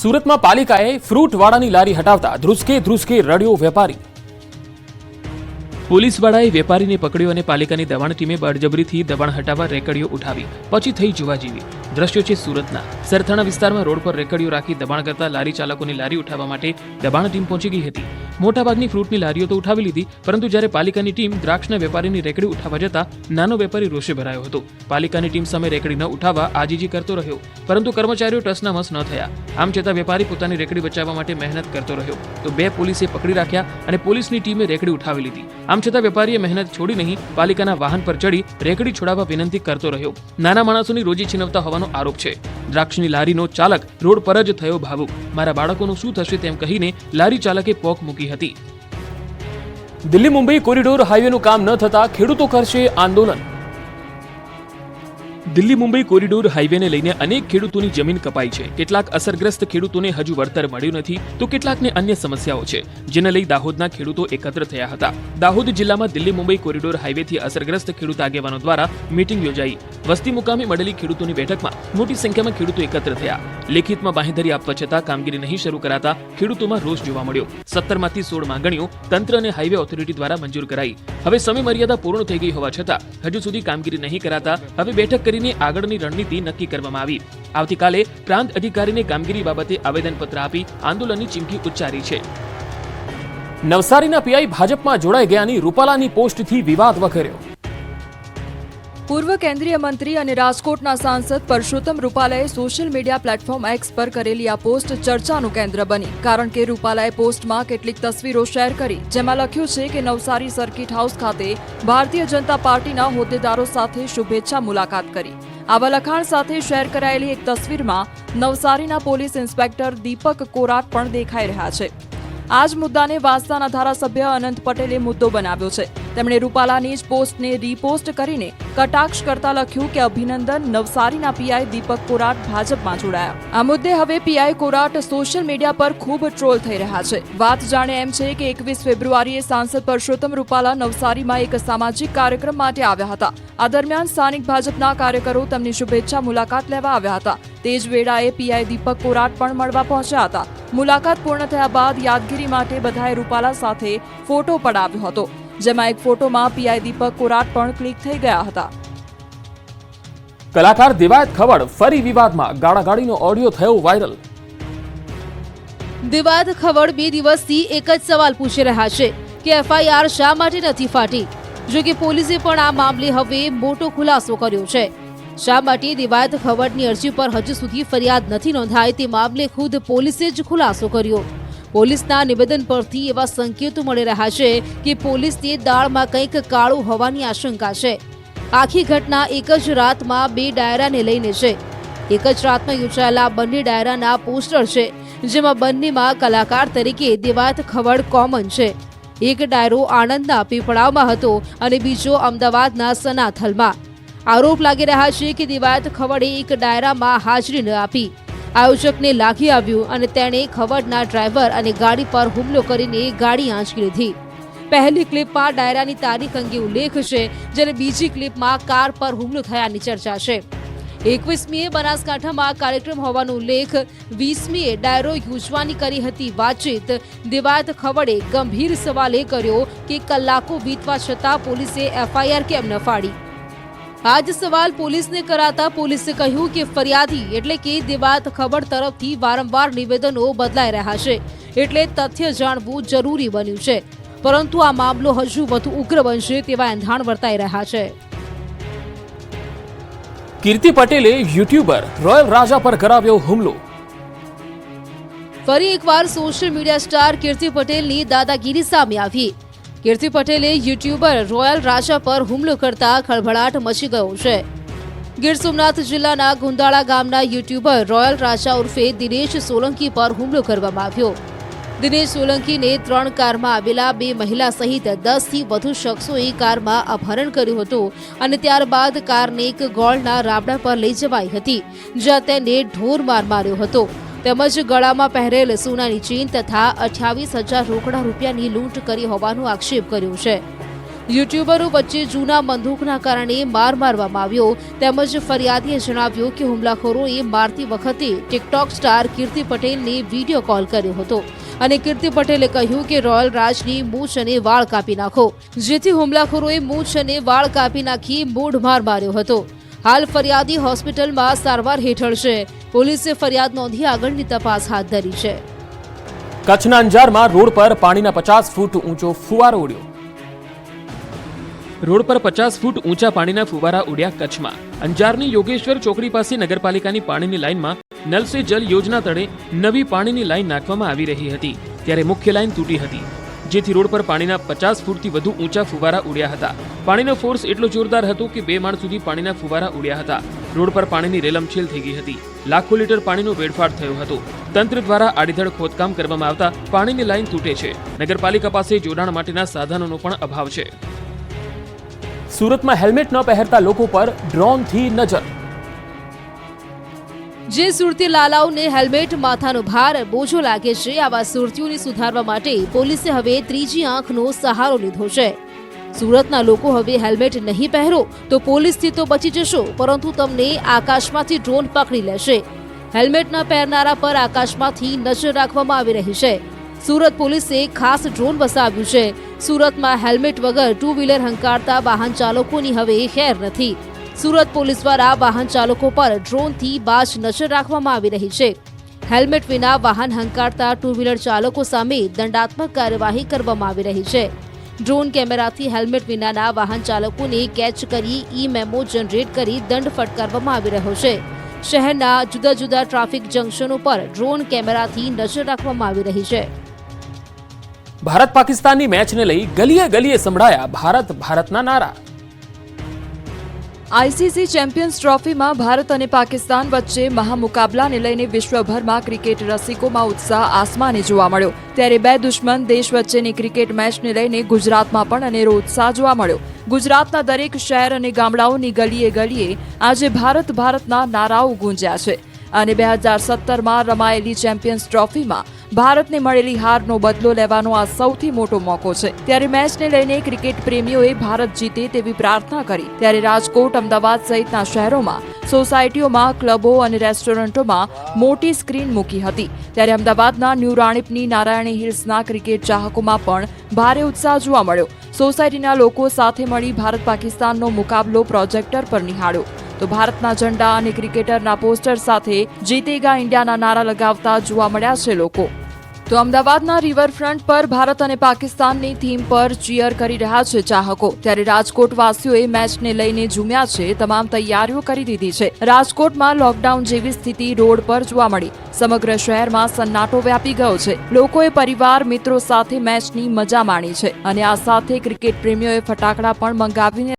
સુરતમાં પાલિકાએ ફ્રૂટવાળાની લારી હટાવતા ધ્રુસકે ધ્રુસકે રડ્યો વેપારી. પોલીસવાળાએ વેપારીને પકડ્યો અને પાલિકાની દબાણ ટીમે બળજબરીથી દબાણ હટાવવા રેકડીઓ ઉઠાવી, પછી થઈ જોવા જેવી. દ્રશ્યો છે સુરતના. સરથાણા વિસ્તારમાં રોડ પર રેકડીઓ રાખી દબાણ કરતા લારી ચાલકોની લારી ઉઠાવવા માટે દબાણ ટીમ પહોંચી ગઈ હતી. મોટાભાગની ફ્રૂટની લારીઓ તો ઉઠાવી લીધી, પરંતુ જ્યારે પાલિકાની ટીમ દ્રાક્ષના વેપારીની રેકડી ઉઠાવવા જતા, નાનો વેપારી રોષે ભરાયો હતો. પાલિકાની ટીમ સામે રેકડી ન ઉઠાવવા આજીજી કરતો રહ્યો, પરંતુ કર્મચારીઓ ટસના મસ ન થયા. આમ છતાં વેપારી પોતાની રેકડી બચાવવા માટે મહેનત કરતો રહ્યો. તો બે પોલીસે પકડી રાખ્યા અને પોલીસની ટીમે રેકડી ઉઠાવી લીધી. આમ છતાં વેપારીએ મહેનત છોડી નહીં, પાલિકાના વાહન પર ચડી રેકડી છોડાવવા વિનંતી કરતો રહ્યો. નાના માણસોની રોજી છીનવતા હોવાનો આરોપ છે. દ્રાક્ષની લારીનો ચાલક રોડ પર જ થયો ભાવુક. મારા બાળકોનું શું થશે તેમ કહીને લારી ચાલકે પોક મૂકી હતી. દિલ્હી મુંબઈ કોરિડોર હાઈવેનું કામ ન થતા ખેડૂતો કરશે આંદોલન. દિલ્હી મુંબઈ કોરિડોર હાઈવેને લઈને અનેક ખેડૂતોની જમીન કપાઈ છે. કેટલાક અસરગ્રસ્ત ખેડૂતોને હજુ વળતર મળ્યું નથી. તો કેટલાકને અન્ય સમસ્યાઓ છે, જેને લઈ દાહોદના ખેડૂતો એકત્ર થયા હતા. દાહોદ જિલ્લામાં દિલ્હી મુંબઈ કોરિડોર હાઈવેથી અસરગ્રસ્ત ખેડૂત આગેવાનો દ્વારા મીટિંગ યોજાઈ. વસ્તી મુકામે મળેલી ખેડૂતોની બેઠકમાં મોટી સંખ્યામાં ખેડૂતો એકત્ર થયા. લેખિતમાં બાંહેધરી આપવા છતાં કામગીરી નહીં શરૂ કરાતા ખેડૂતોમાં રોષ જોવા મળ્યો. સત્તરમાંથી સોળ માંગણીઓ તંત્ર અને હાઈવે ઓથોરિટી દ્વારા મંજૂર કરાઈ. હવે સમય મર્યાદા પૂર્ણ થઈ ગઈ હોવા છતાં હજુ સુધી કામગીરી નહીં કરાતા હવે બેઠક કરીને આગળની રણનીતિ નક્કી કરવામાં આવી. આવતીકાલે પ્રાંત અધિકારીને કામગીરી બાબતે આવેદનપત્ર આપી આંદોલનની ચીમકી ઉચ્ચારી છે. નવસારીના પીઆઈ ભાજપમાં જોડાઈ ગયાની રૂપાલાની પોસ્ટથી વિવાદ વકર્યો પૂર્વ કેન્દ્રીય મંત્રી અને રાજકોટના સાંસદ પરસોત્તમ રૂપાલાએ સોશિયલ મીડિયા પ્લેટફોર્મ એક્સ પર કરેલી આ પોસ્ટ ચર્ચાનું કેન્દ્ર બની. કારણ કે રૂપાલાએ પોસ્ટમાં કેટલીક તસવીરો શેર કરી, જેમાં લખ્યું છે કે નવસારી સર્કિટ હાઉસ ખાતે ભારતીય જનતા પાર્ટીના હોદ્દેદારો સાથે શુભેચ્છા મુલાકાત કરી. આવા લખાણ સાથે શેર કરાયેલી એક તસવીરમાં નવસારીના પોલીસ ઇન્સ્પેક્ટર દીપક કોરાટ પણ દેખાઈ રહ્યા છે. આ જ મુદ્દાને વાંસદાના ધારાસભ્ય અનંત પટેલે મુદ્દો બનાવ્યો છે. તેમણે રૂપાલાની જ પોસ્ટને રીપોસ્ટ કરીને કટાક્ષ કરતા લખ્યું કે અભિનંદન નવસારીના પીઆઈ દીપક કોરાટ ભાજપમાં જોડાયા. આ મુદ્દે હવે પીઆઈ કોરાટ સોશિયલ મીડિયા પર ખૂબ ટ્રોલ થઈ રહ્યા છે. વાત જાણે એમ છે કે એકવીસ ફેબ્રુઆરીએ સાંસદ પરસોત્તમ રૂપાલા નવસારીમાં એક સામાજિક કાર્યક્રમ માટે આવ્યા હતા. આ દરમિયાન સ્થાનિક ભાજપના કાર્યકરો તેમની શુભેચ્છા મુલાકાત લેવા આવ્યા હતા. તે જ વેળાએ પીઆઈ દીપક કોરાટ પણ મળવા પહોંચ્યા હતા. મુલાકાત પૂર્ણ થયા બાદ યાદગીરી માટે બધાએ રૂપાલા સાથે ફોટો પડાવ્યો હતો. જેમાં એક ફોટોમાં પીઆઈ દીપક કોરાટ પણ ક્લિક થઈ ગયા હતા. કલાકાર દિવાયત ખવડ ફરી વિવાદમાં ગાળાગાળીનો ઓડિયો થયો વાયરલ. દિવાદ ખવડ બે દિવસથી એક જ સવાલ પૂછી રહ્યા છે કે એફઆઈઆર શા માટે નથી ફાટી? જો કે પોલીસે પણ આ મામલે હવે મોટો ખુલાસો કર્યો છે. શા માટે દિવાયત ખવડની અરજી પર હજુ સુધી ફરિયાદ નથી નોંધાઈ તે મામલે ખુદ પોલીસે જ ખુલાસો કર્યો. પોલીસના નિવેદન પરથી એવા સંકેતો મળી રહ્યા છે કે પોલીસની દાળમાં કંઈક કાળું હોવાની આશંકા છે. આખી ઘટના એક જ રાતમાં બે ડાયરાને લઈને છે. એક જ રાતમાં યોજાયેલા બંને ડાયરાના પોસ્ટર છે, જેમાં બંનેમાં કલાકાર તરીકે દેવાત ખવડ કોમન છે. એક ડાયરો આણંદના પીપળાવમાં હતો અને બીજો અમદાવાદના સનાથલમાં. આરોપ લાગી રહ્યા છે કે દિવાયત ખવડે એક ડાયરામાં હાજરી ન આપી. આયોજકને લાગી આવ્યું અને તેણે ખવડના ડ્રાઈવર અને ગાડી પર હુમલો કરીને ગાડી આંચકી લીધી. પહેલી ક્લિપમાં ડાયરાની તારીખ અંગે ઉલ્લેખ છે, જ્યારે બીજી ક્લિપમાં કાર પર હુમલો થયાની ચર્ચા છે. એકવીસમીએ બનાસકાંઠામાં કાર્યક્રમ હોવાનો ઉલ્લેખ, વીસમીએ ડાયરો યોજવાની કરી હતી વાતચીત. દિવાયત ખવડે ગંભીર સવાલ એ કર્યો કે કલાકો વીતવા છતાં પોલીસે એફઆઈઆર કેમ ન ફાડી? આ જ સવાલ પોલીસને કરાતા પોલીસે કહ્યું કે ફરિયાદી એટલે કે દિવાત ખબર તરફથી વારંવાર નિવેદનો બદલાઈ રહ્યા છે એટલે તથ્ય જાણવું જરૂરી બન્યું છે. પરંતુ આ મામલો હજુ વધુ ઉગ્ર બનશે તેવા એંધાણ વર્તાઈ રહ્યા છે. કીર્તિ પટેલે યુટ્યુબર રોયલ રાજા પર કરાવ્યો હુમલો. ફરી એકવાર સોશિયલ મીડિયા સ્ટાર કીર્તિ પટેલની દાદાગીરી સામે આવી. કીર્તિ પટેલે યુટ્યુબર રોયલ રાજા પર હુમલો કરતા ખળભળાટ મચી ગયો છે. ગીર સોમનાથ જિલ્લાના ગુંદાળા ગામના યુટ્યુબર રોયલ રાજા ઉર્ફે દિનેશ સોલંકી પર હુમલો કરવામાં આવ્યો. દિનેશ સોલંકીને ત્રણ કારમાં આવેલા બે મહિલા સહિત દસથી વધુ શખ્સોએ કારમાં અપહરણ કર્યું હતું અને ત્યારબાદ કારને એક ગોળના રાબડા પર લઈ જવાઈ હતી, જ્યાં તેને ઢોર માર માર્યો હતો. તેમજ ગળામાં પહેરેલ સોનાની ચેન તથા અઠ્યાવીસ હજાર રોકડા રૂપિયાની લૂંટ કરી હોવાનો આક્ષેપ કર્યો છે. યુટ્યુબરો વચ્ચે જૂના બંદૂકના કારણે માર મારવામાં આવ્યો. તેમજ ફરિયાદીએ જણાવ્યું કે હુમલાખોરોએ મારતી વખતે ટિકટોક સ્ટાર કીર્તિ પટેલને વીડિયો કોલ કર્યો હતો. અને કીર્તિ પટેલે કહ્યું કે રોયલ રાજની મૂછ અને વાળ કાપી નાખો. જેથી હુમલાખોરોએ મૂછ અને વાળ કાપી નાખી મૂઢ માર માર્યો હતો. હાલ ફરિયાદી હોસ્પિટલમાં સારવાર હેઠળ છે. પોલીસે ફરિયાદ નોંધી આગળની તપાસ હાથ ધરી છે. કચ્છના અંજારમાં રોડ પર પાણીના પચાસ ફૂટ ઊંચો ફુવારો ઉડ્યો. રોડ પર પચાસ ફૂટ ઊંચા પાણીના ફુવારા ઉડ્યા કચ્છમાં. અંજારની યોગેશ્વર ચોકડી પાસે નગરપાલિકાની પાણીની લાઇનમાં નલ સે જલ યોજના તળે નવી પાણીની લાઇન નાખવામાં આવી રહી હતી ત્યારે મુખ્ય લાઇન તૂટી હતી. જેથી રોડ પર પાણીના પચાસ ફૂટથી વધુ ઊંચા ફુવારા ઉડ્યા હતા. પાણીનો ફોર્સ એટલો જોરદાર હતો કે બે માળ સુધી પાણીના ફુવારા ઉડ્યા હતા. રોડ પર પાણીની રેલમછેલ થઈ ગઈ હતી. લાખો લીટર પાણીનો વેડફાટ થયો હતો. તંત્ર દ્વારા આડીધડ ખોદકામ કરવામાં આવતા પાણીની લાઇન તૂટે છે. નગરપાલિકા પાસે જોડાણ માટેના સાધનોનો પણ અભાવ છે. સુરતમાં હેલ્મેટ ન પહેરતા લોકો પર ડ્રોનથી નજર. જે સુરતી લાલાઓને હેલ્મેટ માથાનો ભાર બોજો લાગે છે આવા સુરતીઓને સુધારવા માટે પોલીસે હવે ત્રીજી આંખનો સહારો લીધો છે. સુરતના લોકો હવે હેલ્મેટ નહીં પહેરો તો પોલીસથી તો બચી જશો, પરંતુ તમને આકાશમાંથી ડ્રોન પકડી લેશે. હેલ્મેટ ન પહેરનારા પર આકાશમાંથી નજર રાખવામાં આવી રહી છે. સુરત પોલીસે ખાસ ડ્રોન વસાવ્યું છે. સુરતમાં હેલ્મેટ વગર ટુ વ્હીલર હંકારતા વાહન ચાલકોની હવે ખેર નથી. સુરત પોલીસ દ્વારા વાહન ચાલકો પર ડ્રોનથી બાજ નજર રાખવામાં આવી રહી છે. હેલ્મેટ વિના વાહન હંકારતા ટુ વ્હીલર ચાલકો સામે દંડાત્મક કાર્યવાહી કરવામાં આવી રહી છે. ડ્રોન કેમેરાથી હેલ્મેટ વિનાના વાહન ચાલકોને કેચ કરી ઈ મેમો જનરેટ કરી દંડ ફટકારવામાં આવી રહ્યો છે. શહેરના જુદા જુદા ટ્રાફિક જંકશનો પર ડ્રોન કેમેરાથી નજર રાખવામાં આવી રહી છે. ભારત પાકિસ્તાનની મેચને લઈ ગલીએ ગલીએ સંભળાયા ભારત ભારતના નારા. આઈસીસી ચેમ્પિયન્સ ટ્રોફીમાં ભારત અને પાકિસ્તાન વચ્ચે મહામુકાબલાને લઈને વિશ્વભરમાં ક્રિકેટ રસિકોમાં ઉત્સાહ આસમાને જોવા મળ્યો. ત્યારે બે દુશ્મન દેશ વચ્ચેની ક્રિકેટ મેચને લઈને ગુજરાતમાં પણ અનેરો ઉત્સાહ જોવા મળ્યો. ગુજરાતના દરેક શહેર અને ગામડાઓની ગલીએ ગલીએ આજે ભારત ભારતના નારાઓ ગુંજ્યા છે. અને બે હજાર સત્તરમાં રમાયેલી ચેમ્પિયન્સ ટ્રોફીમાં ભારતને મળેલી હારનો બદલો લેવાનો આ સૌથી મોટો મોકો છે. ત્યારે મેચને લઈને ક્રિકેટ પ્રેમીઓએ ભારત જીતે તેવી પ્રાર્થના કરી. ત્યારે રાજકોટ, અમદાવાદ સહિતના શહેરોમાં, સોસાયટીઓમાં, ક્લબો અને રેસ્ટોરન્ટોમાં મોટી સ્ક્રીન મૂકી હતી. ત્યારે અમદાવાદના ન્યૂ રાણીપની નારાયણી હિલ્સના ક્રિકેટ ચાહકોમાં પણ ભારે ઉત્સાહ જોવા મળ્યો. સોસાયટીના લોકો સાથે મળી ભારત પાકિસ્તાનનો મુકાબલો પ્રોજેક્ટર પર નિહાળ્યો. તો ભારતના ઝંડા અને ક્રિકેટરના પોસ્ટર સાથે જીતેગા ઇન્ડિયાના નારા લગાવતા જોવા મળ્યા છે લોકો. તો અમદાવાદના રિવરફ્રન્ટ પર ભારત અને પાકિસ્તાનની થીમ પર ચીયર કરી રહ્યા છે ચાહકો. ત્યારે રાજકોટવાસીઓએ મેચને લઈને ઝૂમ્યા છે, તમામ તૈયારીઓ કરી દીધી છે. રાજકોટમાં લોકડાઉન જેવી સ્થિતિ રોડ પર જોવા મળી. સમગ્ર શહેરમાં સન્નાટો વ્યાપી ગયો છે. લોકોએ પરિવાર, મિત્રો સાથે મેચની મજા માણી છે અને આ સાથે ક્રિકેટ પ્રેમીઓએ ફટાકડા પણ મંગાવીને